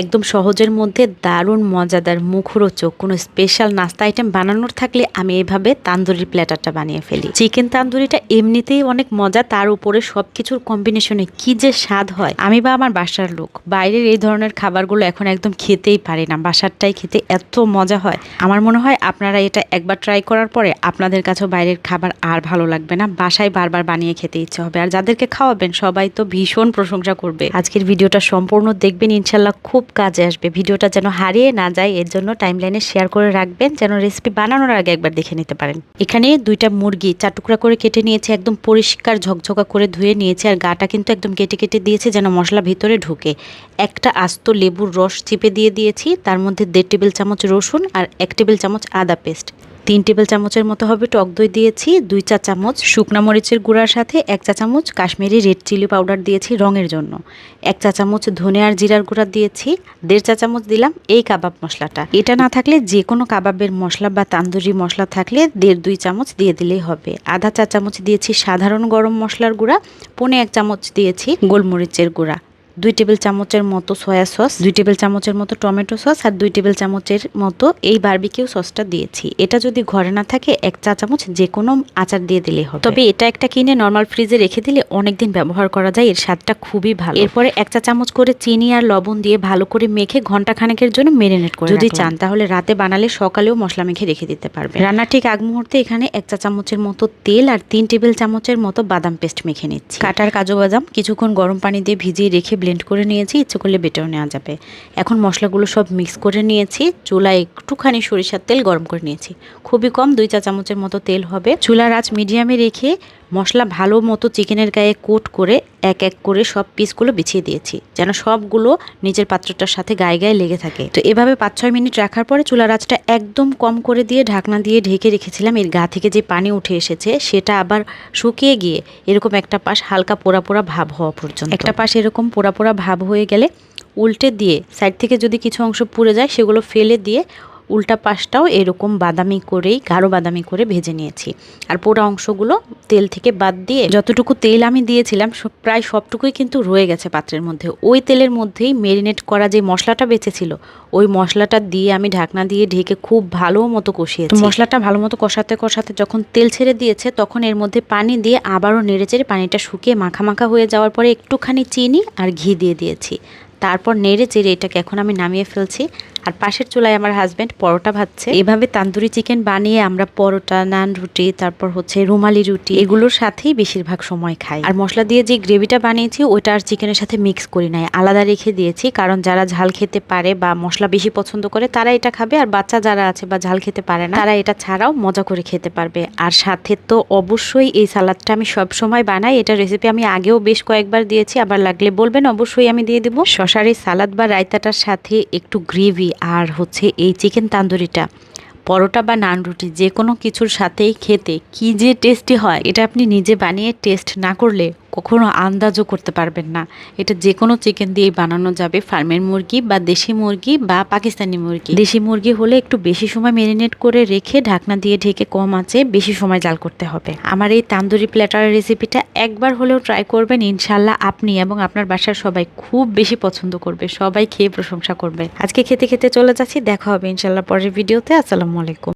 একদম সহজের মধ্যে দারুণ মজাদার মুখরোচক কোনো স্পেশাল নাস্তা আইটেম বানানোর থাকলে আমি এভাবে তান্দুরি প্ল্যাটারটা বানিয়ে ফেলি। চিকেন তান্দুরিটা এমনিতেই অনেক মজা, তার উপরে সব কিছুর কম্বিনেশনে কি যে স্বাদ হয়। আমি বা আমার বাসার লোক, বাইরের এই ধরনের খাবারগুলো এখন একদম খেতেই পারি না, বাসারটাই খেতে এত মজা হয়। আমার মনে হয় আপনারা এটা একবার ট্রাই করার পরে আপনাদের কাছেও বাইরের খাবার আর ভালো লাগবে না, বাসায় বারবার বানিয়ে খেতে ইচ্ছে হবে। আর যাদেরকে খাওয়াবেন সবাই তো ভীষণ প্রশংসা করবে। আজকের ভিডিওটা সম্পূর্ণ দেখবেন, ইনশাল্লাহ খুব কাজে আসবে। ভিডিওটা যেন হারিয়ে না যায়, এর জন্য টাইম লাইনে শেয়ার করে রাখবেন, যেন রেসিপি বানানোর আগে একবার দেখে নিতে পারেন। এখানে দুইটা মুরগি, চার টুকরা করে কেটে নিয়েছে, একদম পরিষ্কার ঝকঝকা করে ধুয়ে নিয়েছে, আর গাটা কিন্তু একদম কেটে কেটে দিয়েছে, যেন মশলা ভিতরে ঢুকে। একটা আস্ত লেবুর রস চিপে দিয়ে দিয়েছি, তার মধ্যে দেড় টেবিল চামচ রসুন আর এক টেবিল চামচ আদা পেস্ট তিন টেবিল চামচের মতো হবে টক দই দিয়েছি, দুই চা চামচ শুকনা মরিচের গুঁড়ার সাথে, এক চা চামচ কাশ্মীরি রেড চিলি পাউডার দিয়েছি রঙের জন্য, এক চা চামচ ধনে আর জিরার গুঁড়া দিয়েছি, দেড় চা চামচ দিলাম এই কাবাব মশলাটা। এটা না থাকলে যে কোনো কাবাবের মশলা বা তান্দুরি মশলা থাকলে দেড় দুই চামচ দিয়ে দিলেই হবে। আধা চা চামচ দিয়েছি সাধারণ গরম মশলার গুঁড়া, পনে এক চামচ দিয়েছি গোলমরিচের গুঁড়া। দুই টেবিল চামচের মতো সয়া সস দুই টেবিল চামচের মতো টমেটো সস আর দুই টেবিল চামচের মতো এই বারবিকিউ সসটা দিয়েছি। এটা যদি ঘরে না থাকে এক চা চামচ যে কোনো আচার দিয়ে দিলেই হবে। তবে এটা একটা কিনে নর্মাল ফ্রিজে রেখে দিলে অনেকদিন ব্যবহার করা যায় এর স্বাদটা খুবই ভালো। এরপরে এক চা চামচ করে চিনি আর লবণ দিয়ে ভালো করে মেখে ঘণ্টা খানেকের জন্য মেরিনেট করে যদি চান তাহলে রাতে বানালে সকালেও মশলা মেখে রেখে দিতে পারবে রান্নার ঠিক আগ মুহূর্তে এখানে এক চা চামচের মতো তেল আর তিন টেবিল চামচের মতো বাদাম পেস্ট মেখে নিচ্ছি। কাটার কাজু বাদাম কিছুক্ষণ গরম পানি দিয়ে ভিজিয়ে রেখে ব্লেন্ড করে নিয়েছি ইচ্ছে করলে বেটেও নেওয়া যাবে। এখন মশলাগুলো সব মিক্স করে নিয়েছি চুলায় একটুখানি সরিষার তেল গরম করে নিয়েছি। খুবই কম দুই চা চামচের মতো তেল হবে। চুলার আঁচ মিডিয়ামে রেখে মশলা ভালো মতো চিকেনের গায়ে কোট করে এক এক করে সব পিসগুলো বিছিয়ে দিয়েছি যেন সবগুলো নিজের পাত্রটার সাথে গায়ে গায়ে লেগে থাকে। তো এভাবে পাঁচ ছয় মিনিট রাখার পরে চুলার আঁচটা একদম কম করে দিয়ে ঢাকনা দিয়ে ঢেকে রেখেছিলাম। এর গা থেকে যে পানি উঠে এসেছে সেটা আবার শুকিয়ে গিয়ে এরকম একটা পাশ হালকা পোড়া পোড়া ভাব হওয়া পর্যন্ত। একটা পাশ এরকম পোড়া পোড়া ভাব হয়ে গেলে উল্টে দিয়ে সাইড থেকে যদি কিছু অংশ পুড়ে যায়, সেগুলো ফেলে দিয়ে উল্টা পাশটাও এরকম বাদামি করেই, গাঢ় বাদামি করে ভেজে নিয়েছি। আর পোড়া অংশগুলো তেল থেকে বাদ দিয়ে যতটুকু তেল আমি দিয়েছিলাম প্রায় সবটুকুই কিন্তু রয়ে গেছে পাত্রের মধ্যে। ওই তেলের মধ্যেই মেরিনেট করা যে মশলাটা বেঁচেছিল, ওই মশলাটা দিয়ে আমি ঢাকনা দিয়ে ঢেকে খুব ভালো মতো কষিয়েছি। মশলাটা ভালো মতো কষাতে কষাতে যখন তেল ছেড়ে দিয়েছে, তখন এর মধ্যে পানি দিয়ে আবারও নেড়েচেড়ে পানিটা শুকিয়ে মাখা মাখা হয়ে যাওয়ার পরে একটুখানি চিনি আর ঘি দিয়ে দিয়েছি। তারপর নেড়ে চেড়ে এটাকে এখন আমি নামিয়ে ফেলছি। আর পাশের চুলায় আমার হাজব্যান্ড পরোটা ভাজছে। এভাবে তান্দুরি চিকেন বানিয়ে আমরা পরোটা, নান রুটি, তারপর হচ্ছে রুমালি রুটি এগুলোর সাথেই বেশিরভাগ সময় খাই। আর মশলা দিয়ে যে গ্রেভিটা বানিয়েছি, ওইটা আর চিকেনের সাথে মিক্স করি নাই। আলাদা রেখে দিয়েছি, কারণ যারা ঝাল খেতে পারে বা মশলা বেশি পছন্দ করে, তারা এটা খাবে। আর বাচ্চা যারা আছে বা ঝাল খেতে পারে না, তারা এটা ছাড়াও মজা করে খেতে পারবে। আর সাথে তো অবশ্যই এই সালাদটা আমি সব সময় বানাই। এটা রেসিপি আমি আগেও বেশ কয়েকবার দিয়েছি, আবার লাগলে বলবেন, অবশ্যই আমি দিয়ে দিব। শশার এই সালাদ বা রায়তাটার সাথে একটু গ্রেভি আর হচ্ছে এই চিকেন তান্দুরিটা, পরোটা বা নান রুটি যে কোনো কিছুর সাথেই খেতে কি যে টেস্টি হয়, এটা আপনি নিজে বানিয়ে টেস্ট না করলে কখনো আন্দাজও করতে পারবেন না। এটা যে কোনো চিকেন দিয়েই বানানো যাবে। ফার্মের মুরগি বা দেশি মুরগি বা পাকিস্তানি মুরগি। দেশি মুরগি হলে একটু বেশি সময় মেরিনেট করে রেখে ঢাকনা দিয়ে ঢেকে কম আছে বেশি সময় জাল করতে হবে। আমার এই তান্দুরি প্ল্যাটারের রেসিপিটা একবার হলেও ট্রাই করবেন ইনশাল্লাহ আপনি এবং আপনার বাসার সবাই খুব বেশি পছন্দ করবে, সবাই খেয়ে প্রশংসা করবে। আজকে খেতে খেতে চলে যাচ্ছি, দেখা হবে ইনশাল্লাহ পরের ভিডিওতে আসসালামু আলাইকুম।